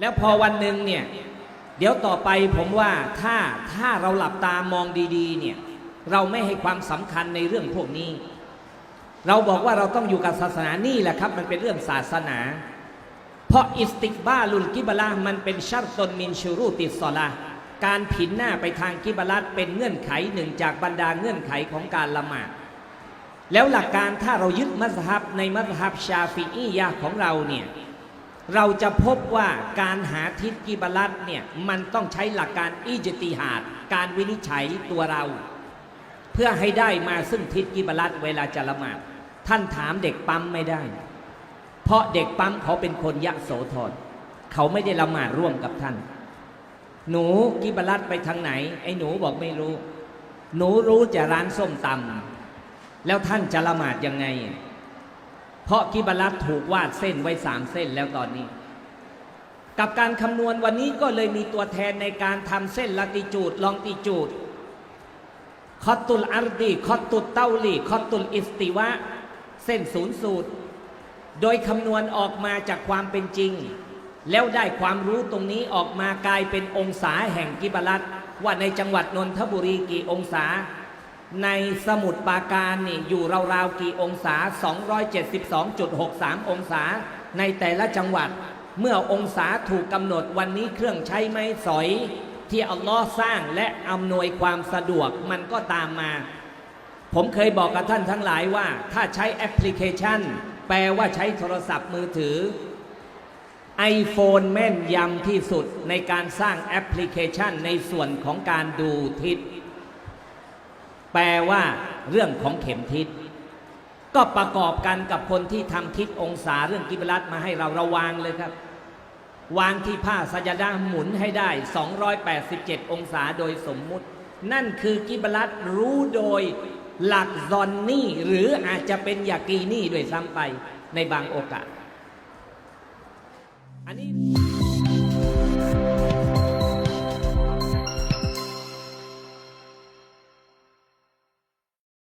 แล้วพอวันหนึ่งเนี่ยเดี๋ยวต่อไปผมว่าถ้าถ้าเราหลับตามองดีๆเนี่ยเราไม่ให้ความสำคัญในเรื่องพวกนี้ เราบอกว่าเราต้องอยู่กับศาสนานี่แหละครับ มันเป็นเรื่องศาสนา เพราะอิสติกบาลุลกิบลามันเป็นชัรตนมินชูรูติสซอลาการผินหน้าไปทางกิบลัดเป็นเงื่อนไขหนึ่งจากบรรดาเงื่อนไขของการละหมาดแล้วหลักการถ้าเรายึดมัสฮับในมัสฮับชาฟิอียะของเราเนี่ย เราจะพบว่าการหาทิศกิบลัดเนี่ยมันต้องใช้หลักการอิจติฮาดการวินิจฉัยตัวเรา เพื่อให้ได้มาซึ่งทิศกิบลัดเวลาจะละหมาดท่านถามเด็กปั๊มไม่ได้ เพราะเด็กปั๊มเขาเป็นคนยะโสธรเขาไม่ได้ละหมาดร่วมกับท่าน หนูกิบลัดไปทางไหน ไอ้หนูบอกไม่รู้ หนูรู้จะร้านส้มตำแล้วท่านจะละหมาดยังไง เพราะกิบลัดถูกวาดเส้นไว้สามเส้นแล้วตอนนี้ กับการคำนวณวันนี้ก็เลยมีตัวแทนในการทำเส้นลัติจูดลองติจูดคอตุลอาร์ดีคอตุลเตาลีคอตุลอิสติวะ เส้นศูนย์สูตร โดยคำนวณออกมาจากความเป็นจริง แล้วได้ความรู้ตรงนี้ออกมากลายเป็นองศาแห่งกิบลัดว่าในจังหวัดนนทบุรีกี่องศา ในสมุทรปาการนี่อยู่ราวๆกี่องศา 272.63 องศา ในแต่ละจังหวัด เมื่อองศาถูกกำหนดวันนี้เครื่องใช้ไม้สอย ที่อัลลอฮ์สร้างและอำนวยความสะดวกมันก็ตามมา ผมเคยบอกกับท่านทั้งหลายว่า ถ้าใช้แอปพลิเคชัน แปลว่าใช้โทรศัพท์มือถือ iPhone แม่นยำที่สุดในการสร้างแอปพลิเคชันในส่วนของการดูทิศ แปลว่าเรื่องของเข็มทิศก็ประกอบกันกับคนที่ทำทิศองศาเรื่องกิบลัดมาให้เราระวางเลยครับ วางที่ผ้าสยดาหมุนให้ได้ 287 องศาโดยสมมุติ นั่นคือกิบลัดรู้โดยหลักซอนนี่หรืออาจจะเป็นยากีนี่ด้วยซ้ำไปในบางโอกาส อันนี้